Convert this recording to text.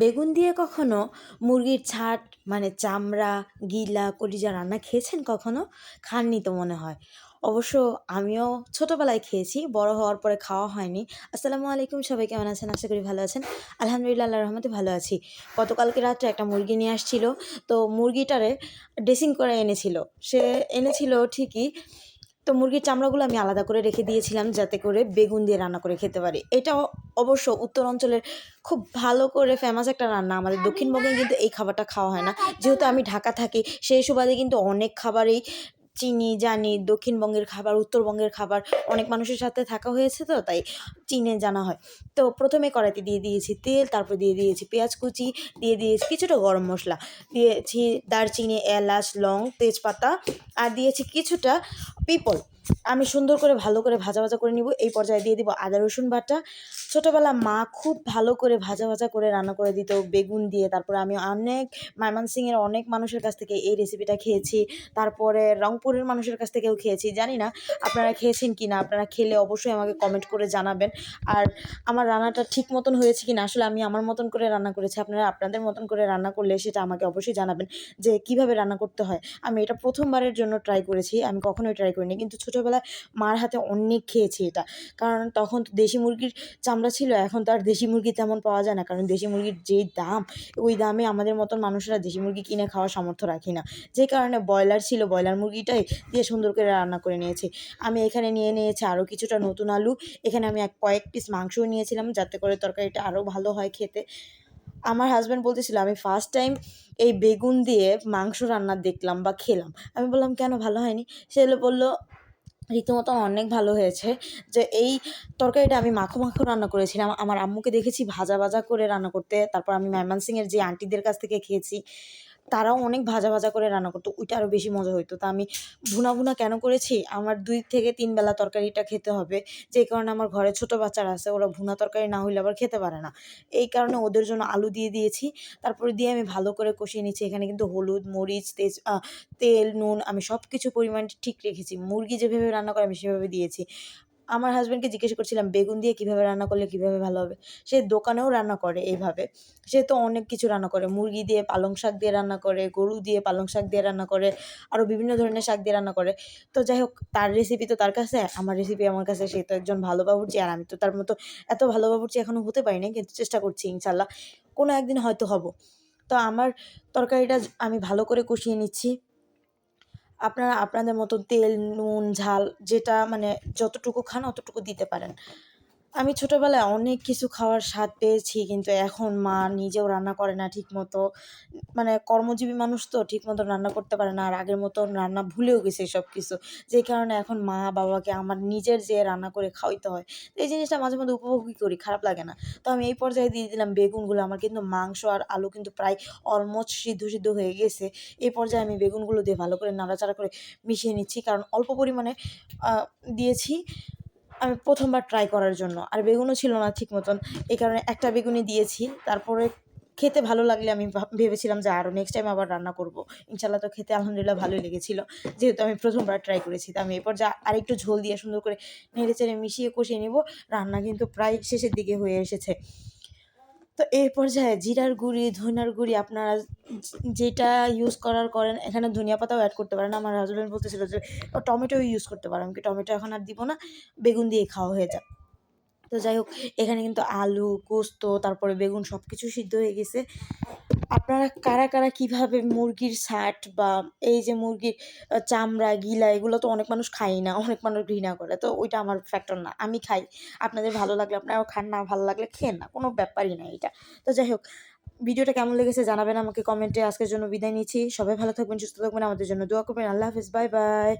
বেগুন দিয়ে কখনো মুরগির ছাট মানে চামড়া, গিলা, কলিজা রান্না খেয়েছেন কখনো? খাননি তো মনে হয়। অবশ্য আমিও ছোটোবেলায় খেয়েছি, বড় হওয়ার পরে খাওয়া হয়নি। আসসালামু আলাইকুম সবাই, কেমন আছেন? আশা করি ভালো আছেন। আলহামদুলিল্লাহ আল্লাহ রহমতে ভালো আছি। গতকালকে রাত্রে একটা মুরগি নিয়ে আসছিল, তো মুরগিটারে ড্রেসিং করে এনেছিল। সে এনেছিল ঠিকই, তো মুরগির চামড়াগুলো আমি আলাদা করে রেখে দিয়েছিলাম যাতে করে বেগুন দিয়ে রান্না করে খেতে পারি। এটা অবশ্য উত্তর অঞ্চলের খুব ভালো করে ফেমাস একটা রান্না আমাদের দক্ষিণবঙ্গে কিন্তু এই খাবারটা খাওয়া হয় না। যেহেতু আমি ঢাকা থাকি, সেই সুবাদে কিন্তু অনেক খাবারেই চিনি, জানি, দক্ষিণবঙ্গের খাবার, উত্তরবঙ্গের খাবার অনেক মানুষের সাথে থাকা হয়েছে তো, তাই চিনে জানা হয়। তো প্রথমে কড়াইতে দিয়ে দিয়েছি তেল, তারপর দিয়ে দিয়েছি পেঁয়াজ কুচি, দিয়ে দিয়েছি কিছুটা গরম মশলা। দিয়েছি দারচিনি, এলাচ, লং, তেজপাতা, আর দিয়েছি কিছুটা পিপল। আমি সুন্দর করে ভালো করে ভাজা ভাজা করে নিব। এই পর্যায়ে দিয়ে দিব আদা, রসুন বাটা। ছোটোবেলা মা খুব ভালো করে ভাজা ভাজা করে রান্না করে দিত, বেগুন দিয়ে। তারপরে আমি অনেক ময়মনসিংহের অনেক মানুষের কাছ থেকে এই রেসিপিটা খেয়েছি। তারপরে রংপুরের মানুষের কাছ থেকেও খেয়েছি। জানি না আপনারা খেয়েছেন কি না আপনারা খেলে অবশ্যই আমাকে কমেন্ট করে জানাবেন। আর আমার রান্নাটা ঠিক মতন হয়েছে কি না আসলে আমি আমার মতন করে রান্না করেছি। আপনারা আপনাদের মতন করে রান্না করলে সেটা আমাকে অবশ্যই জানাবেন যে কীভাবে রান্না করতে হয়। আমি এটা প্রথমবারের জন্য ট্রাই করেছি, আমি কখনোই ট্রাই করিনি। কিন্তু ছোটোবেলায় মার হাতে অনেক খেয়েছি এটা। কারণ তখন তো দেশি মুরগির চামড়া ছিল, এখন তো আর দেশি মুরগি তেমন পাওয়া যায় না। কারণ দেশি মুরগির যেই দাম, ওই দামে আমাদের মতন মানুষরা দেশি মুরগি কিনে খাওয়ার সামর্থ্য রাখি না। যে কারণে ব্রয়লার ছিল, ব্রয়লার মুরগিটাই দিয়ে সুন্দর করে রান্না করে নিয়েছি। আমি এখানে নিয়ে নিয়েছি আরও কিছুটা নতুন আলু। এখানে আমি এক কয়েক পিস মাংসও নিয়েছিলাম, যাতে করে তরকারিটা আরও ভালো হয় খেতে। আমার হাজব্যান্ড বলতেছিল, আমি ফার্স্ট টাইম এই বেগুন দিয়ে মাংস রান্না দেখলাম বা খেলাম। আমি বললাম, কেন, ভালো হয়নি? সে বলল রীতিমতো অনেক ভালো হয়েছে যে এই তরকারিটা আমি মাখো মাখো রান্না করেছিলাম। আমার আম্মুকে দেখেছি ভাজা ভাজা করে রান্না করতে। তারপর আমি ময়মনসিংহের যে আন্টিদের কাছ থেকে খেয়েছি। তারাও অনেক ভাজা ভাজা করে রান্না করতো, ওইটা আরও বেশি মজা হইতো। তা আমি ভুনা ভুনা কেন করেছি? আমার দুই থেকে তিন বেলা তরকারিটা খেতে হবে। যে কারণে আমার ঘরে ছোট বাচ্চারা আছে, ওরা ভুনা তরকারি না হইলে আবার খেতে পারে না। এই কারণে ওদের জন্য আলু দিয়ে দিয়েছি। তারপরে দিয়ে আমি ভালো করে কষিয়ে নিচ্ছি এখানে কিন্তু হলুদ, মরিচ, তেজ তেল, নুন আমি সব কিছু পরিমাণ ঠিক রেখেছি। মুরগি যেভাবে রান্না করে আমি সেভাবে দিয়েছি। আমার হাজব্যান্ডকে জিজ্ঞেস করছিলাম, বেগুন দিয়ে কীভাবে রান্না করলে কীভাবে ভালো হবে? সে দোকানেও রান্না করে এইভাবে। সে তো অনেক কিছু রান্না করে। মুরগি দিয়ে পালং শাক দিয়ে রান্না করে, গরু দিয়ে পালং শাক দিয়ে রান্না করে আরও বিভিন্ন ধরনের শাক দিয়ে রান্না করে। তো যাই হোক, তার রেসিপি তো তার কাছে, আমার রেসিপি আমার কাছে, সে তো একজন ভালো বাবুর্চি, আর আমি তো তার মতো এত ভালো বাবুর্চি এখনও হতে পারিনি, কিন্তু চেষ্টা করছি ইনশাল্লাহ কোনো একদিন হয়তো হব। তো আমার তরকারিটা আমি ভালো করে কষিয়ে নিচ্ছি। আপনারা আপনাদের মতো তেল নুন ঝাল যেটা মানে যতটুকু খান অতটুকু দিতে পারেন। আমি ছোটোবেলায় অনেক কিছু খাওয়ার স্বাদ পেয়েছি, কিন্তু এখন মা নিজেও রান্না করে না ঠিক মতো মানে কর্মজীবী মানুষ তো ঠিক মতো রান্না করতে পারে না, আর আগের মতো রান্না ভুলেও গেছে সব কিছু যেই কারণে এখন মা বাবাকে আমার নিজের যে রান্না করে খাওয়াইতে হয় এই জিনিসটা মাঝে মধ্যে উপভোগই করি, খারাপ লাগে না। তো আমি এই পর্যায়ে দিয়ে দিলাম বেগুনগুলো, আমার কিন্তু মাংস আর আলু কিন্তু প্রায় অলমোস্ট সিদ্ধ সিদ্ধ হয়ে গেছে। এই পর্যায়ে আমি বেগুনগুলো দিয়ে ভালো করে নাড়াচাড়া করে মিশিয়ে নিচ্ছি, কারণ অল্প পরিমাণে দিয়েছি। আমি প্রথমবার ট্রাই করার জন্য। আর বেগুনও ছিল না ঠিক মতন। এই কারণে একটা বেগুনই দিয়েছি। তারপরে খেতে ভালো লাগলে আমি ভেবেছিলাম যে আরও নেক্সট টাইম আবার রান্না করব। ইনশাল্লাহ তো খেতে আলহামদুলিল্লাহ ভালোই লেগেছিল। যেহেতু আমি প্রথমবার ট্রাই করেছি, তো আমি এরপর যা আরেকটু ঝোল দিয়ে সুন্দর করে নেড়ে চেড়ে মিশিয়ে কষিয়ে নেব। রান্না কিন্তু প্রায় শেষের দিকে হয়ে এসেছে। তো এই পর্যায়ে জিরার গুঁড়ি ধনিয়ার গুঁড়ি আপনারা যেটা ইউজ করার করেন, এখানে ধনিয়া পাতাও অ্যাড করতে পারেন। আমার হাজব্যান্ড বলতেছিল যে টমেটো ইউজ করতে পারেন কি টমেটো এখন আর দিব না, বেগুন দিয়ে খাওয়া হয়ে যায় তো যাই হোক, এখানে কিন্তু আলু কোস্ত তারপরে বেগুন সব কিছু সিদ্ধ হয়ে গেছে। আপনারা কারা কারা কীভাবে মুরগির ছাট বা এই যে মুরগির চামড়া, গিলা, এগুলো তো অনেক মানুষ খাই না, অনেক মানুষ ঘৃণা করে, তো ওইটা আমার ফ্যাক্টর না, আমি খাই। আপনাদের ভালো লাগলে আপনারাও খান, না ভালো লাগলে খেন না, কোনো ব্যাপারই না এটা। তো যাই হোক, ভিডিওটা কেমন লেগেছে জানাবেন আমাকে কমেন্টে, আজকের জন্য বিদায় নিচ্ছি, সবাই ভালো থাকবেন, সুস্থ থাকবেন, আমাদের জন্য দোয়া করবেন, আল্লাহ হাফিজ, বাই বাই।